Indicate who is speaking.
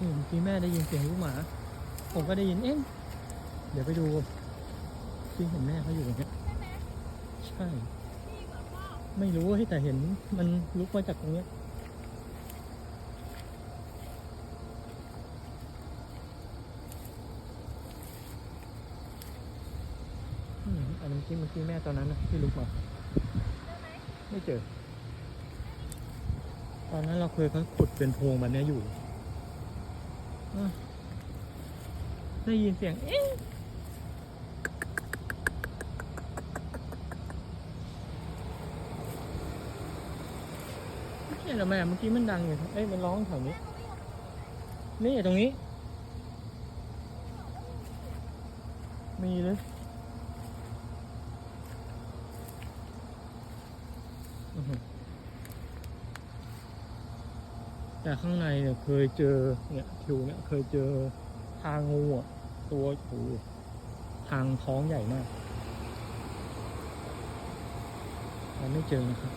Speaker 1: นี่เมื่อกี้แม่ได้ยินเสียงลูกหมา ผมก็ได้ยินเอ๊ะเดี๋ยวไปดูที่เห็นแม่เขาอยู่อย่างเงี้ยใช่ ไม่รู้เฮ้แต่เห็นมันลุกมาจากตรงเนี้ยอันนี้เมื่อกี้เมื่อกี้แม่ตอนนั้นนะที่ลุกมาไม่เจอ ตอนนั้นเราเคยเขาขุดเป็นโพรงแบบเนี้ยอยู่ ได้ยินเสียงเอ๊ะเนี่ยเหรอแม่เมื่อกี้มันดังอยู่เอ้ยมันร้องแถวนี้ นี่ตรงนี้ มีเลยอื้อหือ แต่ข้างในเนี่ยเคยเจอเนี่ยทิวเนี่ยเคยเจอทางงูอะตัวโอ้ทางท้องใหญ่มากแต่ไม่เจอนะครับ